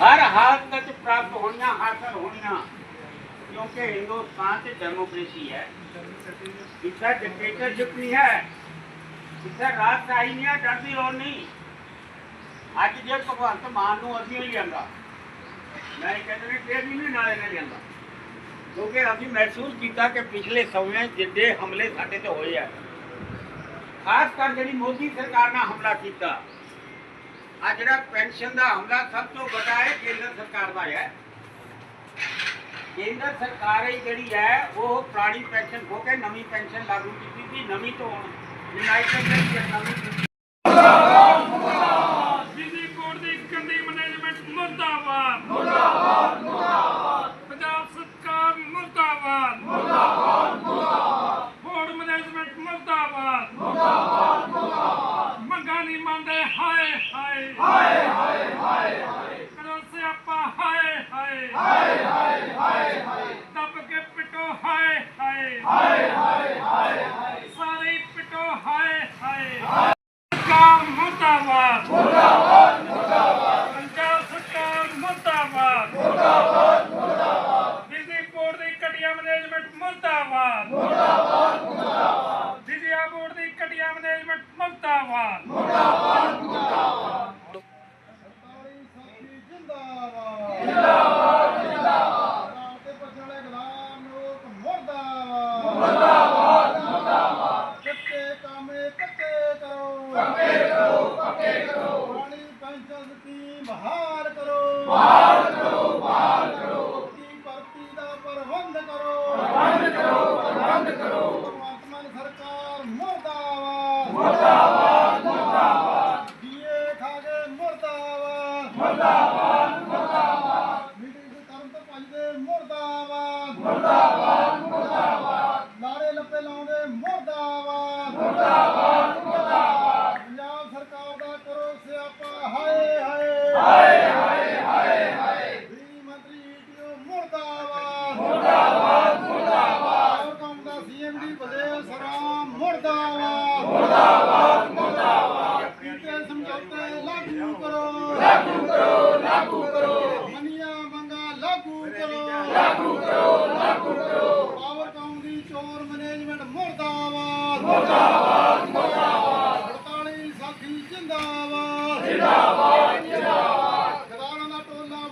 ਹਰ ਹਾਲਤ ਵਿੱਚ ਪ੍ਰਾਪਤ ਹੋਣੀਆਂ ਹਾਸਲ ਹੋਣੀਆਂ ਕਿਉਂਕਿ ਹਿੰਦੁਸਤਾਨ 'ਚ ਡੈਮੋਕ੍ਰੇਸੀ ਹੈ। ਇੱਥੇ ਡਿਕਟੇਟਰਸ਼ਿਪ ਨਹੀਂ ਹੈ ਇੱਥੇ ਰਾਜਸ਼ਾਹੀ ਨਹੀਂ ਹੈ ਡਰ ਲੋੜ ਨਹੀਂ। ਅੱਜ ਜੇ ਭਗਵੰਤ ਮਾਨ ਨੂੰ ਅਸੀਂ ਲਿਆਂਦਾ, ਮੈਂ ਕਹਿੰਦਾ ਨੇ ਫੇਰ ਵੀ ਨਾਲੇ ਨੇ ਲਿਆਂਦਾ। ਕਿਉਂਕਿ ਅਸੀਂ ਮਹਿਸੂਸ ਕੀਤਾ ਕਿ ਪਿਛਲੇ ਸਮੇਂ ਜਿੱਡੇ ਹਮਲੇ ਸਾਡੇ ਤੇ ਹੋਏ ਆ। ਖਾਸ ਕਰ ਜਿਹੜੀ ਮੋਦੀ ਸਰਕਾਰ ਨੇ ਹਮਲਾ ਕੀਤਾ। ਆ ਜਿਹੜਾ ਪੈਨਸ਼ਨ ਦਾ ਹਮਲਾ ਸਭ ਤੋਂ ਵੱਡਾ ਹੈ ਕੇਂਦਰ ਸਰਕਾਰ ਦਾ ਹੈ। ਕੇਂਦਰ ਸਰਕਾਰ ਹੀ ਜਿਹੜੀ ਹੈ, ਉਹ ਪੁਰਾਣੀ ਪੈਨਸ਼ਨ ਖੋ ਕੇ ਨਵੀਂ ਪੈਨਸ਼ਨ ਲਾਗੂ ਕੀਤੀ ਸੀ, ਨਵੀਂ ਤੋਂ ਯੂਨਾਈਟਿਡ ਨੇਸ਼ਨ ਨਵੀਂ ਬਿਜਲੀ ਬੋਰਡ ਦੀ ਗੰਦੀ ਮੈਨੇਜਮੈਂਟ ਮੁਰਦਾਬਾਦ ਮੁਰਦਾਬਾਦ ਮੁਰਦਾਬਾਦ ਪੰਜਾਬ ਸਰਕਾਰ ਮੁਰਦਾਬਾਦ ਮੁਰਦਾਬਾਦ ਮੁਰਦਾਬਾਦ ਬੋਰਡ ਮੈਨੇਜਮੈਂਟ ਮੁਰਦਾਬਾਦ ਮੁਰਦਾਬਾਦ ਮੁਰਦਾਬਾਦ ਮੰਗਾਂ ਨਹੀਂ ਮੰਨਦੇ ਹਾਏ ਹਾਏ ਹਾਏ ਹਾਏ ਹਾਏ ਕਰੋ ਸਿਆਪਾ ਹਾਏ ਹਾਏ ਹਾਏ ਹਾਏ ਹਾਏ ਦੱਬ ਕੇ ਪਿਟੋ ਹਾਏ ਹਾਏ ਹਾਏ ਹਾਏ ਹਾਏ ਸਾਰੇ ਹੀ ਪਿਟੋ ਹਾਏ ਹਾਏ ਸਰਕਾਰ ਮੁਰਦਾਬਾਦ ਮੁਰਦਾਬਾਦ ਮੁਰਦਾਬਾਦ ਪੰਜਾਬ ਸਰਕਾਰ ਮੁਰਦਾਬਾਦ ਮੁਰਦਾਬਾਦ ਮੁਰਦਾਬਾਦ ਬਿਜਲੀ ਬੋਰਡ ਦੀ ਘਟੀਆ ਮੈਨੇਜਮੈਂਟ ਮੁਰਦਾਬਾਦ ਮੁਰਦਾਬਾਦ ਮੁਰਦਾਬਾਦ ਬਿਜਲੀ ਬੋਰਡ ਦੀ ਘਟੀਆ ਮੈਨੇਜਮੈਂਟ ਮੁਰਦਾਬਾਦ। ਮੁਰਦਾਬਾਦ ਮੁਰਦਾਬਾਦ। ਮੁਰਦਾਬਾਦ ਨਾਰੇ ਲੱਪੇ ਲਾਉਂਦੇ ਮੁਰਦਾਬਾਦ ਮੁਰਦਾਬਾਦ। ਮੁਰਦਾਬਾਦ ਪੰਜਾਬ ਸਰਕਾਰ ਦਾ ਕਰੋ ਸਿਆਪਾ ਹਾਏ ਹਾਏ ਹਾਏ ਹਾਏ ਹਾਏ ਹਾਏ ਗ੍ਰਹਿ ਮੰਤਰੀ ਈਟੀਓ ਮੁਰਦਾਬਾਦ ਮੁਰਦਾਬਾਦ ਮੁਰਦਾਬਾਦ ਕੰਮ ਦਾ ਸੀਐਮਡੀ ਬਦੇਲ ਸਰਾਮ ਮੁਰਦਾਬਾਦ ਮੁਰਦਾਬਾਦ ਮੁਰਦਾਬਾਦ ਕੀਤੇ ਸਮਝੌਤੇ ਲਾਗੂ ਕਰੋ ਲਾਗੂ ਕਰੋ ਲਾਗੂ ਕਰੋ ਮਨੀਆਂ ਮੰਗਾ ਲਾਗੂ ਕਰੋ ਲਾਗੂ ਕਰੋ ਲਾਗੂ ਕਰੋ ਪਾਵਰ ਕਾਮ ਦੀ ਚੋਰ ਮੈਨੇਜਮੈਂਟ ਮੁਰਦਾਬਾਦ ਮੁਰਦਾਬਾਦ ਮੁਰਦਾਬਾਦ 48 ਸਾਥੀ ਜਿੰਦਾਬਾਦ ਜਿੰਦਾਬਾਦ ਜਿੰਦਾਬਾਦ ਖਦਾਨਾਂ ਦਾ ਟੋਲਾ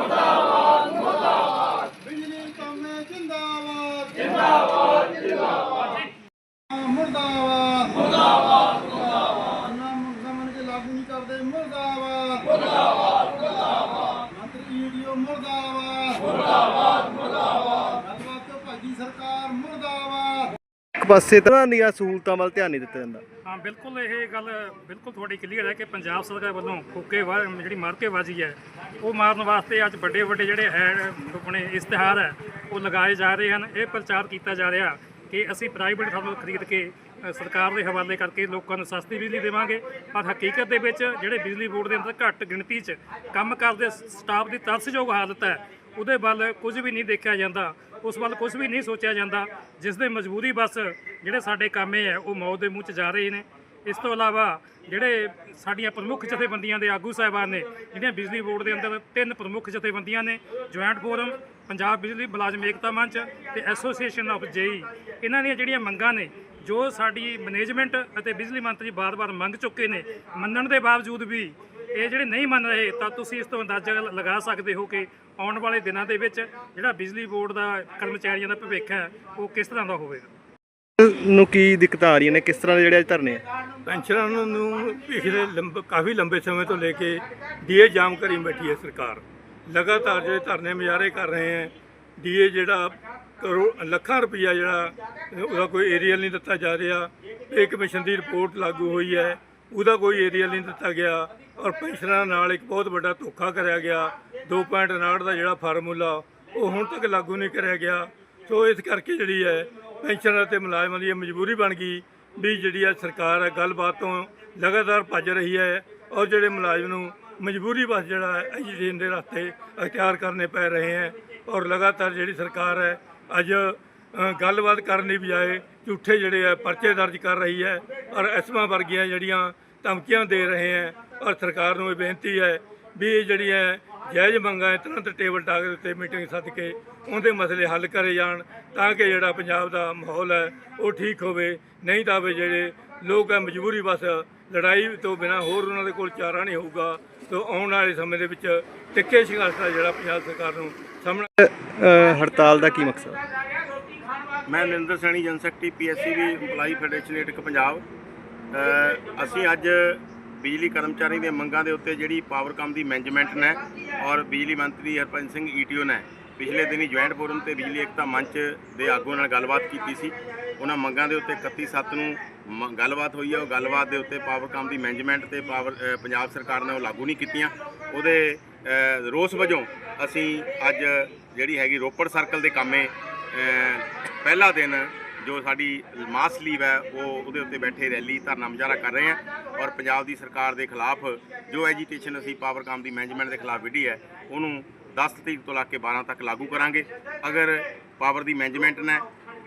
ਮੁਰਦਾਬਾਦ ਮੁਰਦਾਬਾਦ ਬਿਜਲੀ ਕੰਮੇ ਜਿੰਦਾਬਾਦ ਜਿੰਦਾਬਾਦ ਜਿੰਦਾਬਾਦ ਮੁਰਦਾਬਾਦ। ਮੁਰਦਾਬਾਦ ਮੁਰਦਾਬਾਦ ਨਾ ਮੁਕਦਮਨ ਕੇ ਲਾਗੂ ਨਹੀਂ ਕਰਦੇ ਮੁਰਦਾਬਾਦ ਮੁਰਦਾਬਾਦ ਮੁਰਦਾਬਾਦ ਮੰਤਰੀ ਈਡੀਓ ਮੁਰਦਾਬਾਦ ਮੁਰਦਾਬਾਦ ਮੁਰਦਾਬਾਦ। ਗੱਲਬਾਤ ਤੋਂ ਭਾਜੀ ਸਰਕਾਰ ਪਾਸੇ ਤਰ੍ਹਾਂ ਦੀਆਂ ਸਹੂਲਤਾਂ ਵੱਲ ਧਿਆਨ ਨਹੀਂ ਦਿੱਤਾ ਜਾਂਦਾ। ਹਾਂ, ਬਿਲਕੁਲ ਇਹ ਗੱਲ ਬਿਲਕੁਲ ਤੁਹਾਡੀ ਕਲੀਅਰ ਹੈ ਕਿ ਪੰਜਾਬ ਸਰਕਾਰ ਵੱਲੋਂ ਖੋਕੇ ਵਾ ਜਿਹੜੀ ਮਾਰਕੇਬਾਜ਼ੀ ਹੈ, ਉਹ ਮਾਰਨ ਵਾਸਤੇ ਅੱਜ ਵੱਡੇ ਵੱਡੇ ਜਿਹੜੇ ਹੈ, ਆਪਣੇ ਇਸ਼ਤਿਹਾਰ ਹੈ, ਉਹ ਲਗਾਏ ਜਾ ਰਹੇ ਹਨ। ਇਹ ਪ੍ਰਚਾਰ ਕੀਤਾ ਜਾ ਰਿਹਾ ਕਿ ਅਸੀਂ ਪ੍ਰਾਈਵੇਟ ਥਾਂ ਖਰੀਦ ਕੇ ਸਰਕਾਰ ਦੇ ਹਵਾਲੇ ਕਰਕੇ ਲੋਕਾਂ ਨੂੰ ਸਸਤੀ ਬਿਜਲੀ ਦੇਵਾਂਗੇ। ਪਰ ਹਕੀਕਤ ਦੇ ਵਿੱਚ ਜਿਹੜੇ ਬਿਜਲੀ ਬੋਰਡ ਦੇ ਅੰਦਰ ਘੱਟ ਗਿਣਤੀ 'ਚ ਕੰਮ ਕਰਦੇ ਸਟਾਫ ਦੀ ਤਰਸਯੋਗ ਹਾਲਤ ਹੈ ਉਹਦੇ ਵੱਲ ਕੁਝ ਵੀ ਨਹੀਂ ਦੇਖਿਆ ਜਾਂਦਾ, ਉਸ ਵੱਲ ਕੁਝ ਵੀ ਨਹੀਂ ਸੋਚਿਆ ਜਾਂਦਾ ਜਿਸ ਦੇ ਮਜਬੂਰੀ ਬਸ ਜਿਹੜੇ ਸਾਡੇ ਕਾਮੇ ਹੈ, ਉਹ ਮੌਤ ਦੇ ਮੂੰਹ 'ਚ ਜਾ ਰਹੇ ਨੇ। ਇਸ ਤੋਂ ਇਲਾਵਾ ਜਿਹੜੇ ਸਾਡੀਆਂ ਪ੍ਰਮੁੱਖ ਜਥੇਬੰਦੀਆਂ ਦੇ ਆਗੂ ਸਾਹਿਬਾਨ ਨੇ, ਜਿਹੜੀਆਂ ਬਿਜਲੀ ਬੋਰਡ ਦੇ ਅੰਦਰ ਤਿੰਨ ਪ੍ਰਮੁੱਖ ਜਥੇਬੰਦੀਆਂ ਨੇ, ਜੁਆਇੰਟ ਫੋਰਮ, ਪੰਜਾਬ ਬਿਜਲੀ ਮੁਲਾਜ਼ਮ ਏਕਤਾ ਮੰਚ ਤੇ ਐਸੋਸੀਏਸ਼ਨ ਆਫ ਜੇਈ, ਇਹਨਾਂ ਦੀਆਂ ਜਿਹੜੀਆਂ ਮੰਗਾਂ ਨੇ, ਜੋ ਸਾਡੀ ਮੈਨੇਜਮੈਂਟ ਅਤੇ ਬਿਜਲੀ ਮੰਤਰੀ ਬਾਰ-ਬਾਰ ਮੰਗ ਚੁੱਕੇ ਨੇ, ਮੰਨਣ ਦੇ ਬਾਵਜੂਦ ਵੀ ਇਹ ਜਿਹੜੇ ਨਹੀਂ ਮੰਨ ਰਹੇ ਤਾਂ ਤੁਸੀਂ ਇਸ ਤੋਂ ਅੰਦਾਜ਼ਾ ਲਗਾ ਸਕਦੇ ਹੋ ਕਿ ਆਉਣ ਵਾਲੇ ਦਿਨਾਂ ਦੇ ਵਿੱਚ ਜਿਹੜਾ ਬਿਜਲੀ ਬੋਰਡ ਦਾ ਕਰਮਚਾਰੀਆਂ ਦਾ ਭਵਿੱਖ ਹੈ ਉਹ ਕਿਸ ਤਰ੍ਹਾਂ ਦਾ ਹੋਵੇਗਾ? ਨੂੰ ਕੀ ਦਿੱਕਤਾਂ ਆ ਰਹੀਆਂ ਨੇ? ਕਿਸ ਤਰ੍ਹਾਂ ਦੇ ਜਿਹੜੇ ਅੱਜ ਧਰਨੇ ਆ? ਪੈਨਸ਼ਨਰਾਂ ਨੂੰ ਪਿਛਲੇ ਲੰਬ ਕਾਫੀ ਲੰਬੇ ਸਮੇਂ ਤੋਂ ਲੈ ਕੇ ਡੀਏ ਜਾਮ ਕਰੀ ਬੈਠੀ ਹੈ ਸਰਕਾਰ। ਲਗਾਤਾਰ ਜਿਹੜੇ ਧਰਨੇ ਮੁਜ਼ਾਹਰੇ ਕਰ ਰਹੇ ਹੈ ਡੀਏ ਜਿਹੜਾ ਕਰੋ ਲੱਖਾਂ ਰੁਪਈਆ ਜਿਹੜਾ ਉਹਦਾ ਕੋਈ ਏਰੀਅਲ ਨਹੀਂ ਦਿੱਤਾ ਜਾ ਰਿਹਾ। ਇਹ ਕਮਿਸ਼ਨ ਦੀ ਰਿਪੋਰਟ ਲਾਗੂ ਹੋਈ ਹੈ। ਉਹਦਾ ਕੋਈ ਏਰੀਆ ਨਹੀਂ ਦਿੱਤਾ ਗਿਆ ਔਰ ਪੈਨਸ਼ਨਰਾਂ ਨਾਲ ਇੱਕ ਬਹੁਤ ਵੱਡਾ ਧੋਖਾ ਕਰਿਆ ਗਿਆ। 2.59 ਦਾ ਜਿਹੜਾ ਫਾਰਮੂਲਾ, ਉਹ ਹੁਣ ਤੱਕ ਲਾਗੂ ਨਹੀਂ ਕਰਿਆ ਗਿਆ। ਸੋ ਇਸ ਕਰਕੇ ਜਿਹੜੀ ਹੈ ਪੈਨਸ਼ਨਰ ਅਤੇ ਮੁਲਾਜ਼ਮਾਂ ਦੀ ਇਹ ਮਜਬੂਰੀ ਬਣ ਗਈ ਵੀ ਜਿਹੜੀ ਹੈ ਸਰਕਾਰ ਹੈ ਗੱਲਬਾਤ ਤੋਂ ਲਗਾਤਾਰ ਭੱਜ ਰਹੀ ਹੈ ਔਰ ਜਿਹੜੇ ਮੁਲਾਜ਼ਮ ਨੂੰ ਮਜਬੂਰੀ ਬਸ ਜਿਹੜਾ ਹੈ ਦੇ ਰਸਤੇ ਅਖਤਿਆਰ ਕਰਨੇ ਪੈ ਰਹੇ ਹੈ ਔਰ ਲਗਾਤਾਰ ਜਿਹੜੀ ਸਰਕਾਰ ਹੈ, ਅੱਜ ਗੱਲਬਾਤ ਕਰਨ ਦੀ ਬਜਾਏ ਝੂਠੇ ਜਿਹੜੇ ਆ, ਪਰਚੇ ਦਰਜ ਕਰ ਰਹੀ ਹੈ ਔਰ ਐਸਮਾ ਵਰਗੀਆਂ ਜਿਹੜੀਆਂ ਧਮਕੀਆਂ ਦੇ ਰਹੇ ਹੈ ਔਰ ਸਰਕਾਰ ਨੂੰ ਇਹ ਬੇਨਤੀ ਹੈ ਵੀ ਇਹ ਜਿਹੜੀਆਂ ਜਾਇਜ਼ ਮੰਗਾਂ ਹੈ ਤੁਰੰਤ ਟੇਬਲ ਟਾਕ ਦੇ ਉੱਤੇ ਮੀਟਿੰਗ ਸੱਦ ਕੇ ਉਹਦੇ ਮਸਲੇ ਹੱਲ ਕਰੇ ਜਾਣ ਤਾਂ ਕਿ ਜਿਹੜਾ ਪੰਜਾਬ ਦਾ ਮਾਹੌਲ ਹੈ ਉਹ ਠੀਕ ਹੋਵੇ, ਨਹੀਂ ਤਾਂ ਵੀ ਜਿਹੜੇ ਲੋਕ ਹੈ ਮਜਬੂਰੀ ਬਸ ਲੜਾਈ ਤੋਂ ਬਿਨਾ ਹੋਰ ਉਹਨਾਂ ਦੇ ਕੋਲ ਚਾਰਾ ਨਹੀਂ ਹੋਊਗਾ ਤੋਂ ਆਉਣ ਵਾਲੇ ਸਮੇਂ ਦੇ ਵਿੱਚ ਟਿੱਕੇ ਸੰਘਰਸ਼ ਦਾ ਜਿਹੜਾ ਪੰਜਾਬ ਸਰਕਾਰ ਨੂੰ ਸਾਹਮਣਾ ਹੜਤਾਲ ਦਾ ਕੀ ਮਕਸਦ? ਮੈਂ ਨਿੰਦਰ ਸੈਣੀ ਜਨ secretary PSCB EMPLOYEE federation AITUC Punjab. ਅਸੀਂ ਅੱਜ ਬਿਜਲੀ ਕਰਮਚਾਰੀ ਦੀਆਂ ਮੰਗਾਂ ਦੇ ਉੱਤੇ ਜਿਹੜੀ ਪਾਵਰਕਾਮ ਦੀ ਮੈਨੇਜਮੈਂਟ ਨੇ ਔਰ ਬਿਜਲੀ ਮੰਤਰੀ ਹਰਪੰਜ ਸਿੰਘ ਈਟੀਓ ਨੇ ਪਿਛਲੇ ਦਿਨੀ ਜੁਆਇੰਟ ਫੋਰਮ ਤੇ ਬਿਜਲੀ ਏਕਤਾ ਮੰਚ ਦੇ ਆਗੂਆਂ ਨਾਲ ਗੱਲਬਾਤ ਕੀਤੀ ਸੀ। ਉਹਨਾਂ ਮੰਗਾਂ ਦੇ ਉੱਤੇ 31 ਸੱਤ ਨੂੰ ਮ- ਗੱਲਬਾਤ ਹੋਈ ਹੈ ਉਹ ਗੱਲਬਾਤ ਦੇ ਉੱਤੇ ਪਾਵਰਕਾਮ ਦੀ ਮੈਨੇਜਮੈਂਟ ਤੇ ਪਾਵਰ ਪੰਜਾਬ ਸਰਕਾਰ ਨੇ ਉਹ ਲਾਗੂ ਨਹੀਂ ਕੀਤੀਆਂ। ਉਹਦੇ ਰੋਸ ਵਜੋਂ ਅਸੀਂ ਅੱਜ ਜਿਹੜੀ ਹੈਗੀ ਰੋਪੜ ਸਰਕਲ ਦੇ ਕਾਮੇ ਪਹਿਲਾ ਦਿਨ ਜੋ ਸਾਡੀ ਮਾਸ ਲੀਵ ਹੈ ਉਹ ਉਹਦੇ ਉੱਤੇ ਬੈਠੇ ਰੈਲੀ ਧਰਨਾ ਮੁਜ਼ਾਹਰਾ ਕਰ ਰਹੇ ਹਾਂ ਔਰ ਪੰਜਾਬ ਦੀ ਸਰਕਾਰ ਦੇ ਖਿਲਾਫ ਜੋ ਐਜੀਟੇਸ਼ਨ ਅਸੀਂ ਪਾਵਰਕਾਮ ਦੀ ਮੈਨੇਜਮੈਂਟ ਦੇ ਖਿਲਾਫ ਵਿੱਢੀ ਹੈ ਉਹਨੂੰ 10 ਤਰੀਕ ਤੋਂ ਲਾ ਕੇ 12 ਤੱਕ ਲਾਗੂ ਕਰਾਂਗੇ। ਅਗਰ ਪਾਵਰ ਦੀ ਮੈਨੇਜਮੈਂਟ ਨੇ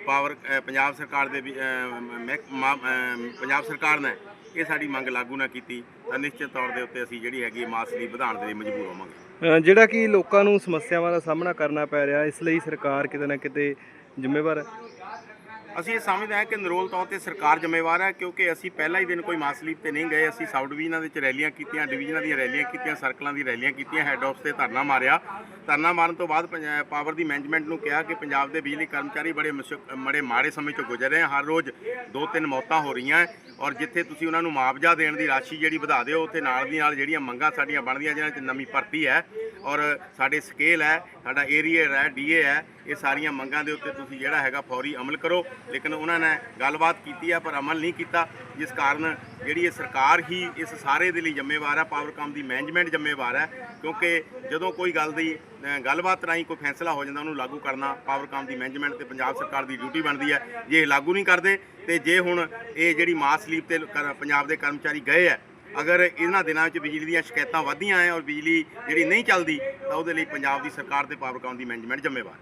ਪਾਵਰ ਪੰਜਾਬ ਸਰਕਾਰ ਦੇ ਵੀ, ਅ, ਮਾ- ਪੰਜਾਬ ਸਰਕਾਰ ਨੇ ਇਹ ਸਾਡੀ ਮੰਗ ਲਾਗੂ ਨਾ ਕੀਤੀ ਤਾਂ ਨਿਸ਼ਚਿਤ ਤੌਰ ਦੇ ਉੱਤੇ ਅਸੀਂ ਜਿਹੜੀ ਹੈਗੀ ਮਾਸ ਲੀਵ ਵਧਾਉਣ ਦੇ ਲਈ ਮਜਬੂਰ ਹੋਵਾਂਗੇ। ਅ, ਜਿਹੜਾ ਕਿ ਲੋਕਾਂ ਨੂੰ ਸਮੱਸਿਆਵਾਂ ਦਾ ਸਾਹਮਣਾ ਕਰਨਾ ਪੈ ਰਿਹਾ ਇਸ ਲਈ ਸਰਕਾਰ ਕਿਤੇ ਨਾ ਕਿਤੇ ਜ਼ਿੰਮੇਵਾਰ ਹੈ ਅਸੀਂ ਇਹ ਸਮਝਦੇ ਹਾਂ ਕਿ ਨਰੋਲ ਤੌਰ ਤੇ ਸਰਕਾਰ ਜ਼ਿੰਮੇਵਾਰ ਹੈ ਕਿਉਂਕਿ ਅਸੀਂ ਪਹਿਲਾਂ ਹੀ ਦਿਨ ਕੋਈ ਮਾਸਲੀਪ ਤੇ ਨਹੀਂ ਗਏ। ਅਸੀਂ ਸਬ ਡਿਵੀਜ਼ਨਾਂ ਦੇ ਵਿੱਚ ਰੈਲੀਆਂ ਕੀਤੀਆਂ, ਡਿਵੀਜ਼ਨਾਂ ਦੀਆਂ ਰੈਲੀਆਂ ਕੀਤੀਆਂ, ਸਰਕਲਾਂ ਦੀ ਰੈਲੀਆਂ ਕੀਤੀਆਂ ਹੈੱਡ ਆਫਿਸ ਤੇ ਧਰਨਾ ਮਾਰਿਆ। ਧਰਨਾ ਮਾਰਨ ਤੋਂ ਬਾਅਦ ਪੰਜਾ- ਪਾਵਰ ਦੀ ਮੈਨੇਜਮੈਂਟ ਨੂੰ ਕਿਹਾ ਕਿ ਪੰਜਾਬ ਦੇ ਬਿਜਲੀ ਕਰਮਚਾਰੀ ਬੜੇ ਮੁਸ਼ਕ- ਬੜੇ ਮਾੜੇ ਸਮੇਂ ਚੋਂ ਗੁਜ਼ਰ ਰਹੇ ਹਨ। ਹਰ ਰੋਜ਼ ਦੋ ਤਿੰਨ ਮੌਤਾਂ ਹੋ ਰਹੀਆਂ ਔਰ ਜਿੱਥੇ ਤੁਸੀਂ ਉਹਨਾਂ ਨੂੰ ਮੁਆਵਜ਼ਾ ਦੇਣ ਦੀ ਰਾਸ਼ੀ ਜਿਹੜੀ ਵਧਾ ਦਿਓ, ਉੱਥੇ ਨਾਲ ਦੀ ਨਾਲ ਜਿਹੜੀਆਂ ਮੰਗਾਂ ਸਾਡੀਆਂ ਬਣਦੀਆਂ, ਜਿਹਨਾਂ 'ਚ ਨਵੀਂ ਭਰਤੀ ਹੈ ਔਰ ਸਾਡੇ ਸਕੇਲ ਹੈ, ਸਾਡਾ ਏਰੀਆ ਹੈ ਡੀਏ ਹੈ ਇਹ ਸਾਰੀਆਂ ਮੰਗਾਂ ਦੇ ਉੱਤੇ ਤੁਸੀਂ ਜਿਹੜਾ ਹੈਗਾ ਫੌਰੀ ਅਮਲ ਕਰੋ। ਲੇਕਿਨ ਉਹਨਾਂ ਨੇ ਗੱਲਬਾਤ ਕੀਤੀ ਹੈ ਪਰ ਅਮਲ ਨਹੀਂ ਕੀਤਾ, ਜਿਸ ਕਾਰਨ ਜਿਹੜੀ ਇਹ ਸਰਕਾਰ ਹੀ ਇਸ ਸਾਰੇ ਦੇ ਲਈ ਜ਼ਿੰਮੇਵਾਰ ਹੈ ਪਾਵਰਕਾਮ ਦੀ ਮੈਨੇਜਮੈਂਟ ਜ਼ਿੰਮੇਵਾਰ ਹੈ ਕਿਉਂਕਿ ਜਦੋਂ ਕੋਈ ਗੱਲ ਦੀ ਗੱਲਬਾਤ ਰਾਹੀਂ ਕੋਈ ਫੈਸਲਾ ਹੋ ਜਾਂਦਾ, ਉਹਨੂੰ ਲਾਗੂ ਕਰਨਾ ਪਾਵਰਕਾਮ ਦੀ ਮੈਨੇਜਮੈਂਟ ਤੇ ਪੰਜਾਬ ਸਰਕਾਰ ਦੀ ਡਿਊਟੀ ਬਣਦੀ ਹੈ ਜੇ ਇਹ ਲਾਗੂ ਨਹੀਂ ਕਰਦੇ, ਤੇ ਜੇ ਹੁਣ ਇਹ ਜਿਹੜੀ ਮਾਸ ਲੀਪ ਤੇ ਕਰ- ਪੰਜਾਬ ਦੇ ਕਰਮਚਾਰੀ ਗਏ ਹੈ ਅਗਰ ਇਹਨਾਂ ਦਿਨਾਂ ਵਿੱਚ ਬਿਜਲੀ ਦੀਆਂ ਸ਼ਿਕਾਇਤਾਂ ਵਧੀਆਂ ਹੈ ਔਰ ਬਿਜਲੀ ਜਿਹੜੀ ਨਹੀਂ ਚੱਲਦੀ, ਤਾਂ ਉਹਦੇ ਲਈ ਪੰਜਾਬ ਦੀ ਸਰਕਾਰ ਤੇ ਪਾਵਰਕਾਮ ਦੀ ਮੈਨੇਜਮੈਂਟ ਜ਼ਿੰਮੇਵਾਰ